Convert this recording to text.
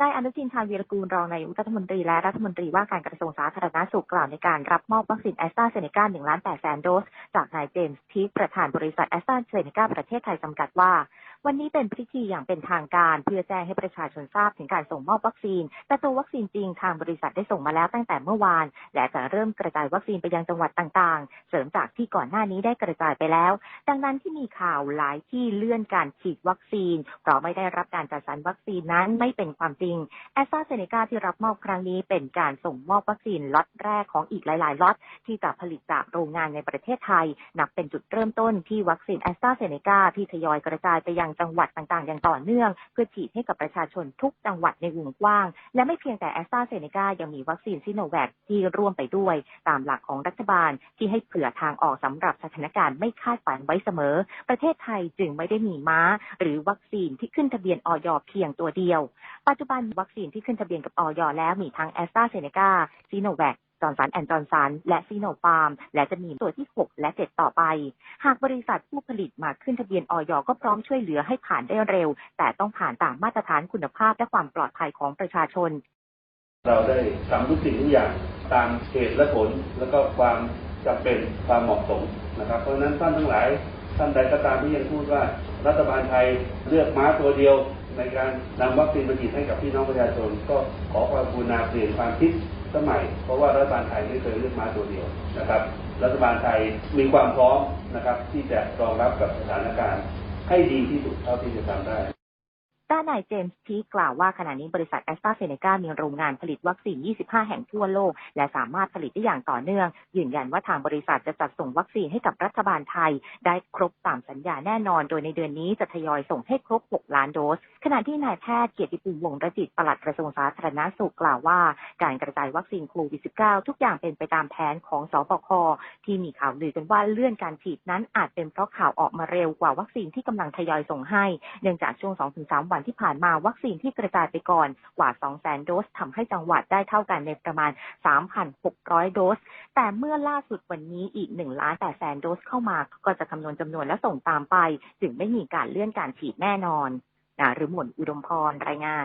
นายอนุทินชาญวีรกูลรองนายกรัฐมนตรีและรัฐมนตรีว่าการกระทรวงสาธารณสุขกล่าวในการรับมอบวัคซีนแอสตราเซเนกา1ล้าน8แสนโดส จากนายเจมส์ทีประธานบริษัทแอสตราเซเนกาประเทศไทยจำกัดว่า วันนี้เป็นพิธีอย่างเป็นทางการเพื่อแจ้งให้ประชาชนทราบถึงการส่งมอบวัคซีน แต่ตัววัคซีนจริงทางบริษัทได้ส่งมาแล้วตั้งแต่เมื่อวาน และจะเริ่มกระจายวัคซีนไปยังจังหวัดต่างๆ เสริมจากที่ก่อนหน้านี้ได้กระจายไปแล้ว ดังนั้นที่มีข่าวหลายที่เลื่อนการฉีดวัคซีน เพราะไม่ได้รับการจัดสรรวัคซีนนั้นไม่เป็นความจริงแอสตราเซเนกาที่รับมอบครั้งนี้เป็นการส่งมอบวัคซีนล็อตแรกของอีกหลายๆล็อตที่จะผลิตจากโรงงานในประเทศไทย นับเป็นจุดเริ่มต้นที่วัคซีนแอสตราเซเนกาที่ทยอยกระจายไปยังจังหวัดต่างๆ อย่างต่อเนื่อง เพื่อฉีดให้กับประชาชนทุกจังหวัดในวงกว้าง และไม่เพียงแต่แอสตราเซเนกายังมีวัคซีนซิโนแวคที่ร่วมไปด้วย ตามหลักของรัฐบาลที่ให้เผื่อทางออกสำหรับสถานการณ์ไม่คาดฝันไว้เสมอ ประเทศไทยจึงไม่ได้มีม้า หรือวัคซีนที่ขึ้นทะเบียนออยเพียงตัวเดียว ปัจจุบันวัคซีนที่ขึ้นทะเบียนกับออยแล้วมีทั้งแอสตราเซเนกาซีโนแวค จอร์นสันแอนด์จอร์นสันและซีโนฟาร์ม และจะมีตัวที่ 6 และ 7 ต่อไป หากบริษัทผู้ผลิตมาขึ้นทะเบียนออยก็พร้อมช่วยเหลือให้ผ่านได้เร็ว แต่ต้องผ่านตามมาตรฐานคุณภาพและความปลอดภัยของประชาชน เราได้ทำทุกสิ่งทุกอย่างตามเหตุและผล แล้วก็ความจำเป็นความเหมาะสมนะครับ เพราะฉะนั้นท่านทั้งหลายท่านใดก็ตามที่ยังพูดว่ารัฐบาลไทยเลือกม้าตัวเดียวในการนำวัคซีนมาฉีดให้กับพี่น้องประชาชน ก็ขอความกรุณาเปลี่ยนความคิด สมัย เพราะว่ารัฐบาลไทยไม่เคยเลือกม้าตัวเดียวนะครับ รัฐบาลไทยมีความพร้อมนะครับ ที่จะรองรับกับสถานการณ์ให้ดีที่สุดเท่าที่จะทำได้ นนายเจมส์พีกล่าวว่าขณะนี้บริษัทแอสตราเซเนกามีโรงงานผลิตวัคซีน 25 แห่งทั่วโลก และสามารถผลิตได้อย่างต่อเนื่อง ยืนยันว่าทางบริษัทจะจัดส่งวัคซีนให้กับรัฐบาลไทย ได้ครบตามสัญญาแน่นอน โดยในเดือนนี้จะทยอยส่งให้ครบ 6 ล้านโดส ขณะที่นายแพทย์เกียรติภูมิวงศระจิตปลัดกระทรวงสาธารณสุขกล่าวว่า การกระจายวัคซีนโควิด -19 ทุกอย่างเป็นไปตามแผนของสบคที่มีข่าวลือกันว่าเลื่อนการฉีดนั้นอาจเป็นเพราะข่าวออกมาเร็วกว่าวัคซีนที่กำลังทยอยส่งให้ เนื่องจากช่วง 2-3 วันที่ผ่านมาวัคซีนที่กระจายไปก่อนกว่า 200,000 โดสทำให้จังหวัดได้เท่ากันในประมาณ 3,600 โดส แต่เมื่อล่าสุดวันนี้อีก1ล้าน8แสนโดสเข้ามา ก็จะคำนวณจำนวนและส่งตามไป จึงไม่มีการเลื่อนการฉีดแน่นอนนาฤมลอุดมพรรายงาน